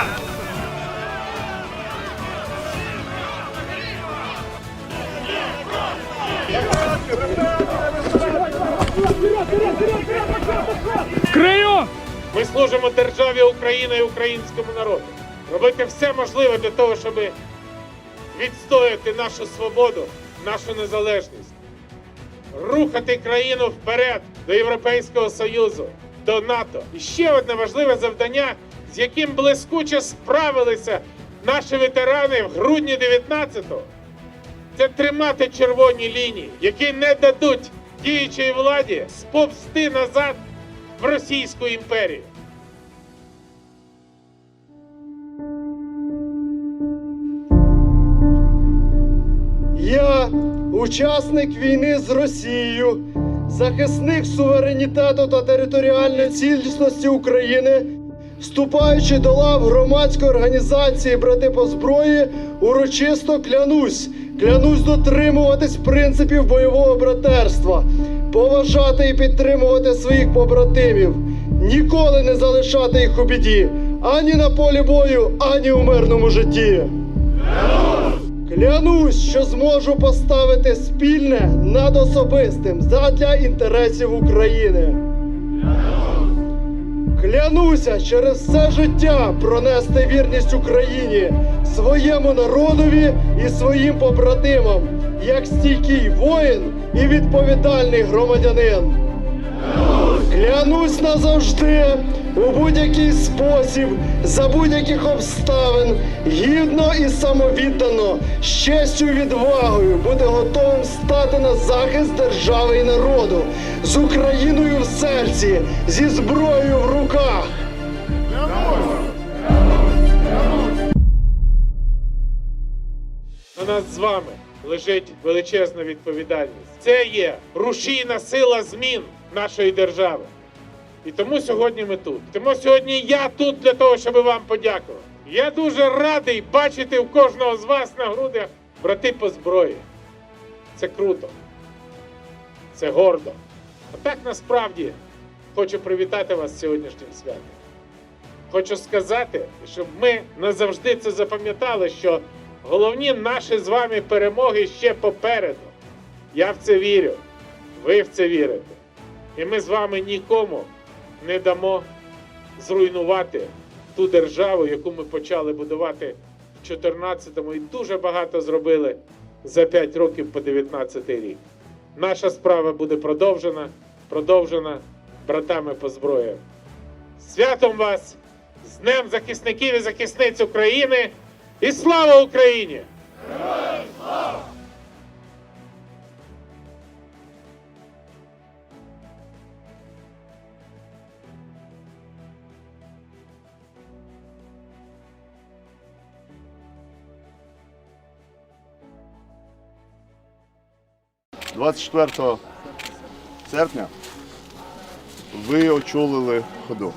Назад! Крию! Ми служимо державі України і українському народу. Робити все можливе для того, щоб відстояти нашу свободу, нашу незалежність, рухати країну вперед до Європейського Союзу, до НАТО. І ще одне важливе завдання з яким блискуче справилися наші ветерани в грудні 19-го. Це тримати червоні лінії, які не дадуть діючій владі сповзти назад в Російську імперію. Я учасник війни з Росією, захисник суверенітету та територіальної цілісності України, вступаючи до лав громадської організації Брати по зброї, урочисто клянусь, клянусь дотримуватись принципів бойового братерства, поважати і підтримувати своїх побратимів, ніколи не залишати їх у біді ані на полі бою, ані у мирному житті. Клянусь, що зможу поставити спільне над особистим задля інтересів України. Клянуся через все життя пронести вірність Україні, своєму народові і своїм побратимам, як стійкий воїн і відповідальний громадянин. Клянусь назавжди у будь-який спосіб, за будь-яких обставин, гідно і самовіддано, з честю і відвагою бути готовим стати на захист держави і народу, з Україною в серці, зі зброєю в руках. На нас з вами лежить величезна відповідальність. Це є рушійна сила змін нашої держави. І тому сьогодні ми тут. Тому сьогодні я тут для того, щоб вам подякувати. Я дуже радий бачити у кожного з вас на грудях брати по зброї. Це круто. Це гордо. А так насправді хочу привітати вас з сьогоднішнім святом. Хочу сказати, щоб ми назавжди це запам'ятали, що головні наші з вами перемоги ще попереду. Я в це вірю. Ви в це вірите. І ми з вами нікому не дамо зруйнувати ту державу, яку ми почали будувати в 14-му і дуже багато зробили за 5 років по 19 рік. Наша справа буде продовжена, продовжена братами по зброї. Святом вас! З Днем захисників і захисниць України! І слава Україні! – 24 серпня ви очолили ходу.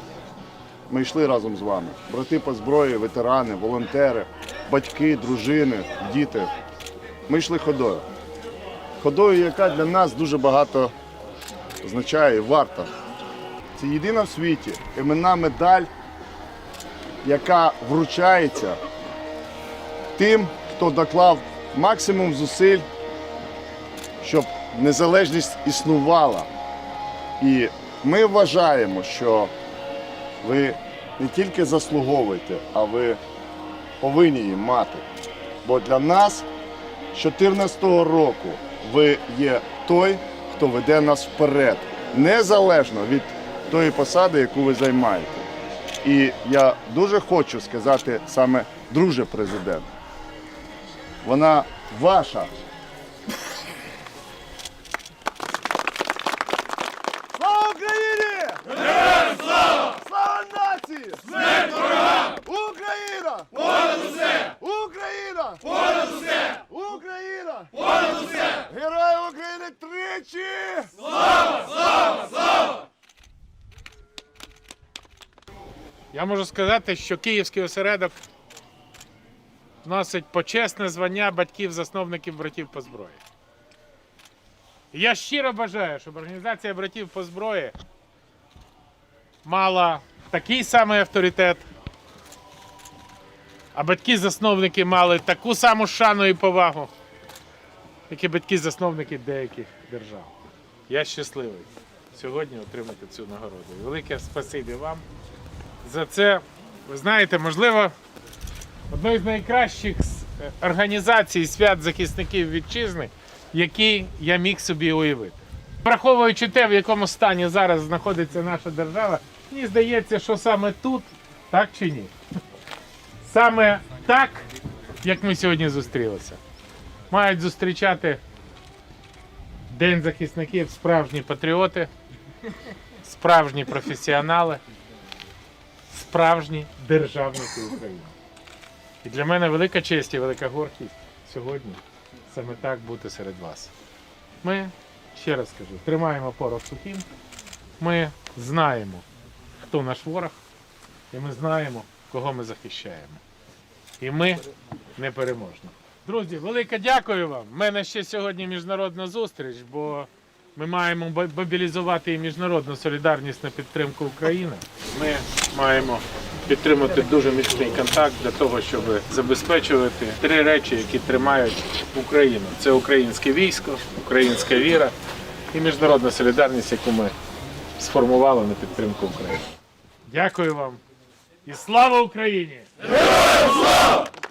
Ми йшли разом з вами. Брати по зброї, ветерани, волонтери, батьки, дружини, діти. Ми йшли ходою. Ходою, яка для нас дуже багато означає і варта. Це єдина в світі іменна медаль, яка вручається тим, хто доклав максимум зусиль щоб незалежність існувала. І ми вважаємо, що ви не тільки заслуговуєте, а ви повинні її мати. Бо для нас з 2014 року ви є той, хто веде нас вперед, незалежно від тої посади, яку ви займаєте. І я дуже хочу сказати саме друже президент. Вона ваша. Я можу сказати, що Київський осередок носить почесне звання батьків-засновників братів по зброї. Я щиро бажаю, щоб організація братів по зброї мала такий самий авторитет, а батьки-засновники мали таку саму шану і повагу, як і батьки-засновники деяких держав. Я щасливий сьогодні отримати цю нагороду. Велике спасибі вам. За це. Ви знаєте, можливо, одною з найкращих е, організацій свят захисників вітчизни, які я міг собі уявити. Враховуючи те, в якому стані зараз знаходиться наша держава, мені здається, що саме тут, так чи ні? Саме так, як ми сьогодні зустрілися, мають зустрічати День захисників справжні патріоти, справжні професіонали, справжні державники України. І для мене велика честь і велика гордість сьогодні саме так бути серед вас. Ми, ще раз кажу, тримаємо порох сухим. Ми знаємо, хто наш ворог, і ми знаємо, кого ми захищаємо. І ми непереможні. Друзі, велике дякую вам. У мене ще сьогодні міжнародна зустріч, бо ми маємо мобілізувати і міжнародну солідарність на підтримку України. Ми маємо підтримати дуже міцний контакт для того, щоб забезпечувати три речі, які тримають Україну: це українське військо, українська віра і міжнародна солідарність, яку ми сформували на підтримку України. Дякую вам і слава Україні! Героям слава!